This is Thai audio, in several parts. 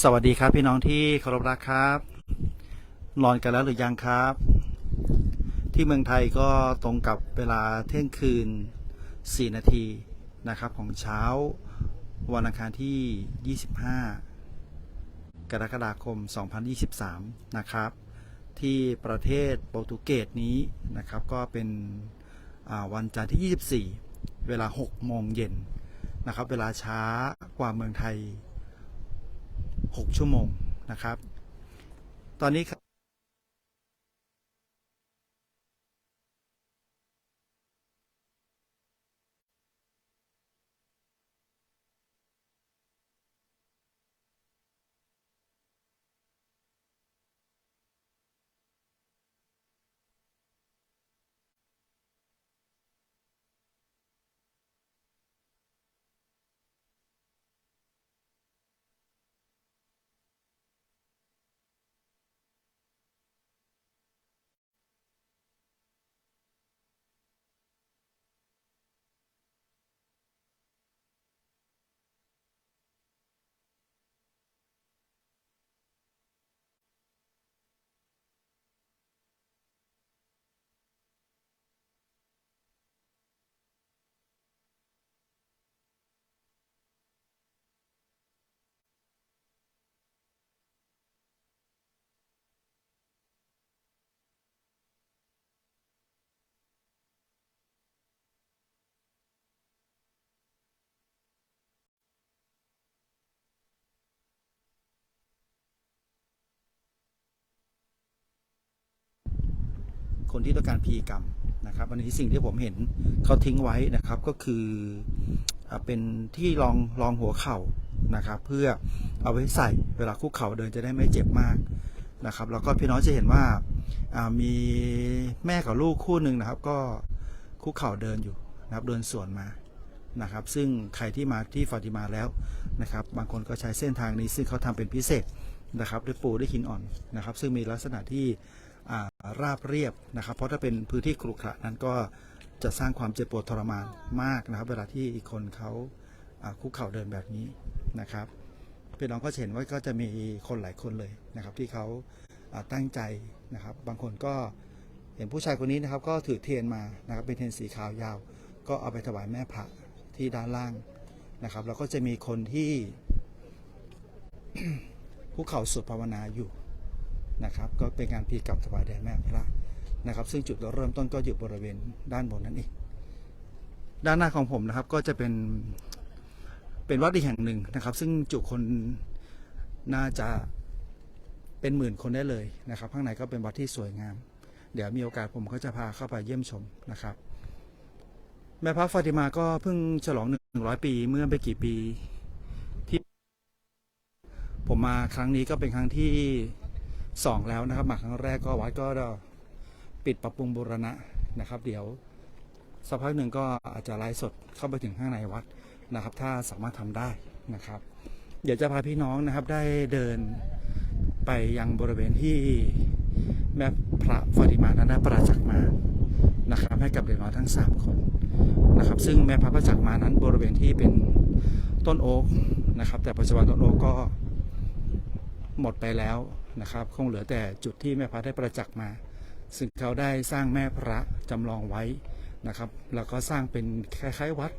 สวัสดีครับพี่น้องที่เคารพรักครับนอนกันแล้วหรือยังครับ ที่เมืองไทยก็ตรงกับเวลาเที่ยงคืน 4 นาทีนะครับ ของเช้าวันอังคารที่ 25 กรกฎาคม 2023 นะครับ ที่ประเทศโปรตุเกสนี้นะครับ ก็เป็นวันจันทร์ที่ 24 เวลา 6 โมงเย็นนะครับ เวลาช้ากว่าเมืองไทย 6 ชั่วโมงนะครับ ตอนนี้ คนที่ต้องการพีกรรมนะครับอันนี้สิ่งที่ผมเห็นเขาทิ้งไว้นะครับก็คืออเป็นที่รองรองหัวเข่านะครับ เพื่อเอาไว้ใส่เวลาคุกเข่าเดินจะได้ไม่เจ็บมากนะครับ แล้วก็พี่น้องจะเห็นว่ามีแม่กับลูกคู่หนึ่งนะครับ ก็คุกเข่าเดินอยู่นะครับเดินสวนมานะครับ ซึ่งใครที่มาที่ฟาติมาแล้วนะครับ บางคนก็ใช้เส้นทางนี้ซึ่งเขาทำเป็นพิเศษนะครับด้วยปูด้วยหินอ่อนนะครับ ซึ่งมีลักษณะที่ ราบเรียบนะครับ เพราะถ้าเป็นพื้นที่ครุขระนั้นก็จะสร้างความเจ็บปวดทรมานมากนะครับ เวลาที่อีกคนเขาาคุกเข่าเดินแบบนี้นะครับพี่น้องก็เห็นว่าก็จะมีคนหลายคนเลยนะครับ ที่เขาาตั้งใจนะครับ บางคนก็เห็นผู้ชายคนนี้นะครับ ก็ถือเทียนมานะครับ เป็นเทียนสีขาวยาว ก็เอาไปถวายแม่พระที่ด้านล่างนะครับแล้วก็จะมีคนที่คุกเข่าสวดภาวนาอยู่ นะครับ ก็เป็นการพีกรรมถวายแด่แม่พระนะครับ ซึ่งจุดเริ่มต้นก็อยู่บริเวณด้านบนนั่นเองด้านหน้าของผมนะครับก็จะเป็นเป็นวัดอีกแห่งหนึ่งนะครับ ซึ่งจุคนน่าจะเป็นหมื่นคนได้เลยนะครับ ข้างในก็เป็นวัดที่สวยงาม เดี๋ยวมีโอกาสผมก็จะพาเข้าไปเยี่ยมชมนะครับ แม่พระฟาติมาก็เพิ่งฉลองหนึ่งร้อยปีเมื่อไม่กี่ปีที่ผมมาครั้งนี้ก็เป็นครั้งที่ สองแล้วนะครับมาครั้งแรกก็วัดก็ปิดปรับปรุงบูรณะนะครับ เดี๋ยวสักพักหนึ่งก็อาจจะไลฟ์สดเข้าไปถึงข้างในวัดนะครับ ถ้าสามารถทำได้นะครับ เดี๋ยวจะพาพี่น้องนะครับได้เดินไปยังบริเวณที่แม่พระฟาติมานั้นได้ประจักษ์มานะครับ ให้กับเด็กน้อยทั้งสามคนนะครับ ซึ่งแม่พระประจักษ์มานั้นบริเวณที่เป็นต้นโอ๊กนะครับ แต่ปัจจุบันต้นโอ๊กก็ หมดไปแล้วนะครับ คงเหลือแต่จุดที่แม่พระได้ประจักษ์มา ซึ่งเขาได้สร้างแม่พระจำลองไว้นะครับ แล้วก็สร้างเป็นคล้ายๆวัด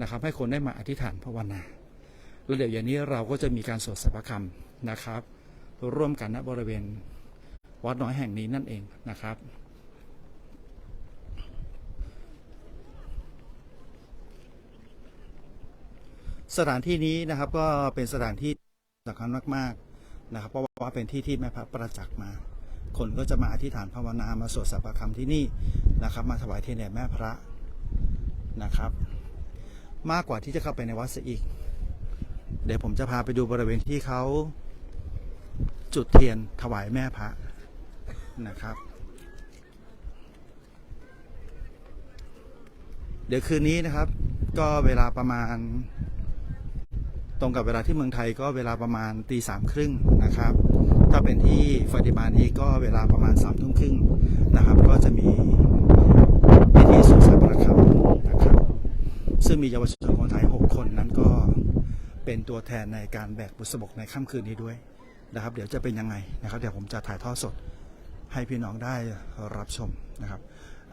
นะครับ ให้คนได้มาอธิษฐานภาวนา แล้วเดี๋ยวอย่างนี้เราก็จะมีการสวดสัพพคำนะครับ ร่วมกันณบริเวณวัดน้อยแห่งนี้นั่นเองนะครับสถานที่นี้นะครับก็เป็นสถานที่สำคัญมาก ๆ นะครับเพราะว่าเป็นที่ที่แม่พระประจักษ์มา คนก็จะมาอธิษฐานภาวนามาสวดสัพพคำที่นี่นะครับ มาถวายเทียนแด่แม่พระนะครับ มากกว่าที่จะเข้าไปในวัดเสียอีก เดี๋ยวผมจะพาไปดูบริเวณที่เขาจุดเทียนถวายแม่พระนะครับ เดี๋ยวคืนนี้นะครับ ก็เวลาประมาณ ตรงกับเวลาที่เมืองไทยก็เวลาประมาณตีสามครึ่งนะครับ ถ้าเป็นที่ฟาติมานี้ก็เวลาประมาณสามทุ่มครึ่งนะครับ ก็จะมีพิธีสวดสัพพะคำนะครับ ซึ่งมีเยาวชนคนไทย 6 คนนั้นก็เป็นตัวแทนในการแบกบุษบกในค่ำคืนนี้ด้วยนะครับ เดี๋ยวจะเป็นยังไงนะครับ เดี๋ยวผมจะถ่ายทอดสดให้พี่น้องได้รับชมนะครับ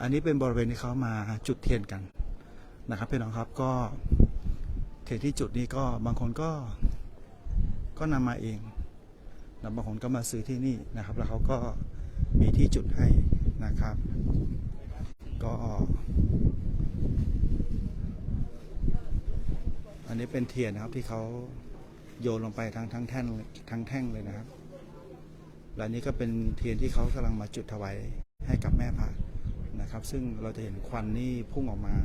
อันนี้เป็นบริเวณที่เขามาจุดเทียนกันนะครับพี่น้องครับก็ เทที่จุดนี้ก็บางคนก็ก็นำมาเองนะบางคนก็มาซื้อที่นี่นะครับ แล้วเขาก็มีที่จุดให้นะครับ ก็ อันนี้เป็นเทียนนะครับที่เขาโยนลงไปทั้งทั้งแท่งทั้งแท่งเลยนะครับและนี้ก็เป็นเทียนที่เขากำลังมาจุดถวายให้กับแม่พระนะครับ ซึ่งเราจะเห็นควันนี่พุ่งออกมา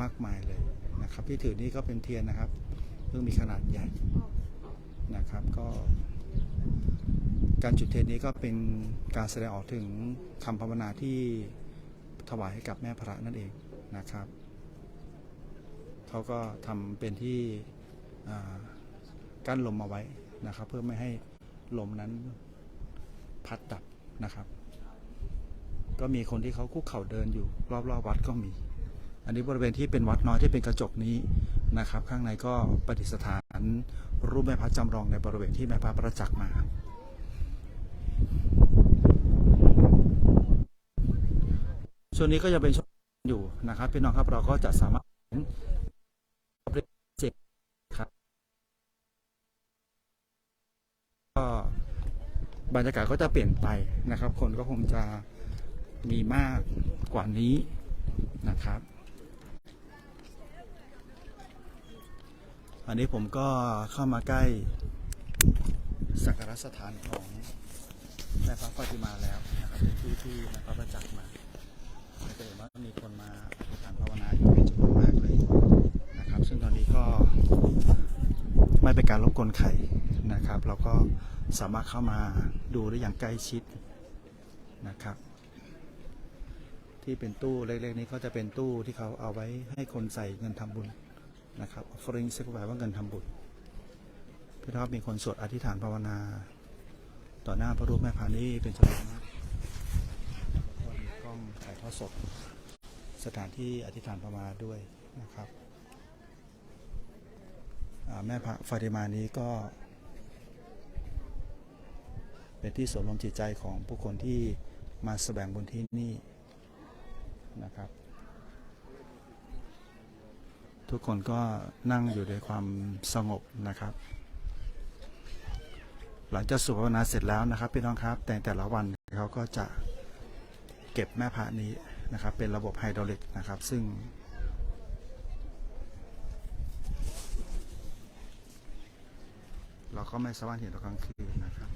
มากมายเลย นะครับ ที่ถือนี่ก็เป็นเทียนนะครับซึ่งมีขนาดใหญ่นะครับก็การจุดเทียนนี้ก็เป็นการแสดงออกถึงคำภาวนาที่ถวายให้กับแม่พระนั่นเองนะครับเขาก็ทำเป็นที่กั้นลมเอาไว้นะครับ เพื่อไม่ให้ลมนั้นพัดดับนะครับ ก็มีคนที่เขาคุกเข่าเดินอยู่รอบๆวัดก็มี อันนี้บริเวณที่เป็นวัดน้อยที่เป็นกระจกนี้นะครับ ข้างในก็ประดิษฐานรูปแม่พระจำลองในบริเวณที่แม่พระประจักษ์มาส่วนนี้ก็จะเป็นช่วงอยู่นะครับพี่น้องครับเราก็จะสามารถเห็นเจ็บครับก็บรรยากาศก็จะเปลี่ยนไปนะครับ คนก็คงจะมีมากกว่านี้นะครับ อันนี้ผมก็เข้ามาใกล้สักการะสถานของแม่พระฟาติมาแล้วนะครับเป็นที่ที่แม่พระประจักษ์มาจะเห็นว่ามีคนมาอธิษฐานภาวนาอยู่เป็นจำนวนมากเลยนะครับ ซึ่งตอนนี้ก็ไม่เป็นการรบกวนใครนะครับ เราก็สามารถเข้ามาดูได้อย่างใกล้ชิดนะครับ ที่เป็นตู้เล็กๆนี้ก็จะเป็นตู้ที่เขาเอาไว้ให้คนใส่เงินทำบุญ นะครับ offering เซ็กไว้ว่าเงินทำบุญพี่ท็อปมีคนสวดอธิษฐานภาวนา ต่อหน้าพระรูปแม่พานี้เป็นจำนวนมากก็มีกล้องถ่ายทอดสด สถานที่อธิษฐานพระมาด้วยนะครับแม่พระฟาติมานี้ก็ เป็นที่สวนรวมจิตใจของผู้คนที่มาแสวงบุญที่นี่นะครับ ทุกคนก็นั่งอยู่ในความสงบนะครับ หลังจากสวดภาวนาเสร็จแล้วนะครับพี่น้องครับแต่แต่ละวันเขาก็จะเก็บแม่พระนี้นะครับ เป็นระบบไฮดรอลิกนะครับ ซึ่งเราก็ไม่สามารถเห็นตอนกลางคืนนะครับ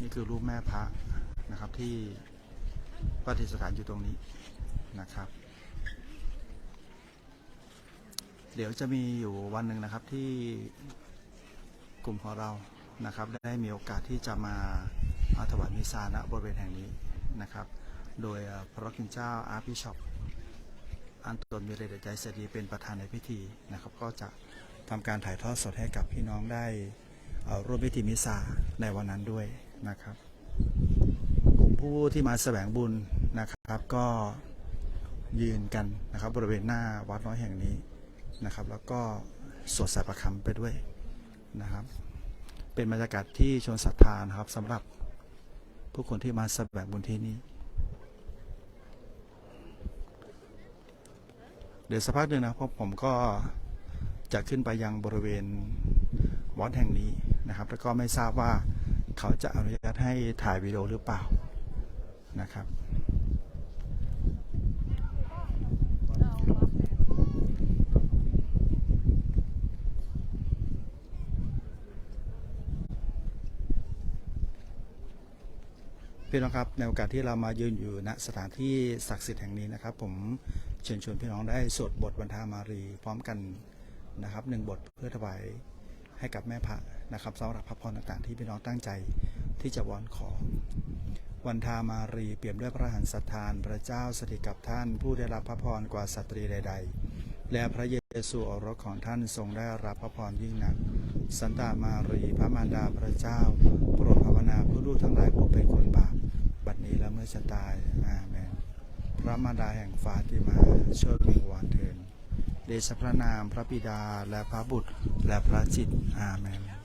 นี่คือรูปแม่พระนะครับที่ประดิษฐานอยู่ตรงนี้ นะครับ เดี๋ยวจะมีอยู่วันหนึ่งนะครับที่กลุ่มของเรานะครับ ได้มีโอกาสที่จะมาอาถวายมิซาณบริเวณแห่งนี้นะครับ โดยพระคินเจ้าอาร์พิชอปอันตนมีเรเดใจเสดีเป็นประธานในพิธีนะครับ ก็จะทำการถ่ายทอดสดให้กับพี่น้องได้ร่วมพิธีมิซาในวันนั้นด้วยนะครับ กลุ่มผู้ที่มาแสวงบุญนะครับก็ ยืนกันนะครับ บริเวณหน้าวัดน้อยแห่งนี้นะครับ แล้วก็สวดสายประคำไปด้วยนะครับ เป็นบรรยากาศที่ชวนศรัทธานะครับสำหรับผู้คนที่มาแสวงบุญที่นี่เดี๋ยวสักพักหนึ่งนะครับผมก็จะขึ้นไปยังบริเวณวัดแห่งนี้นะครับ แล้วก็ไม่ทราบว่าเขาจะอนุญาตให้ถ่ายวิดีโอหรือเปล่านะครับ พี่น้องครับในโอกาสที่เรามายืนอยู่ณสถานที่ศักดิ์สิทธิ์แห่งนี้นะครับ ผมเชิญชวนพี่น้องได้สวดบทวันธามารีพร้อมกันนะครับหนึ่งบทเพื่อถวายให้กับแม่พระนะครับสำหรับพระพรต่างๆ ที่พี่น้องตั้งใจที่จะวอนขอ วันธามารีเปี่ยมด้วยพระหันสถานพระเจ้าสถิตกับท่าน ผู้ได้รับพระพรกว่าสตรีใด ๆ และพระเยซูโอรสของท่านทรงได้รับพระพรยิ่งนักสันตามารี พระมารดาพระเจ้า โปรดภาวนาเพื่อลูกทั้งหลายผู้เป็นคนบาป นี้และเมื่อจะตายอาเมนพระมารดาแห่งฟาติมาช่วยวิงวอนเถินเดชะพระนามพระบิดาและพระบุตรและพระจิตอาเมน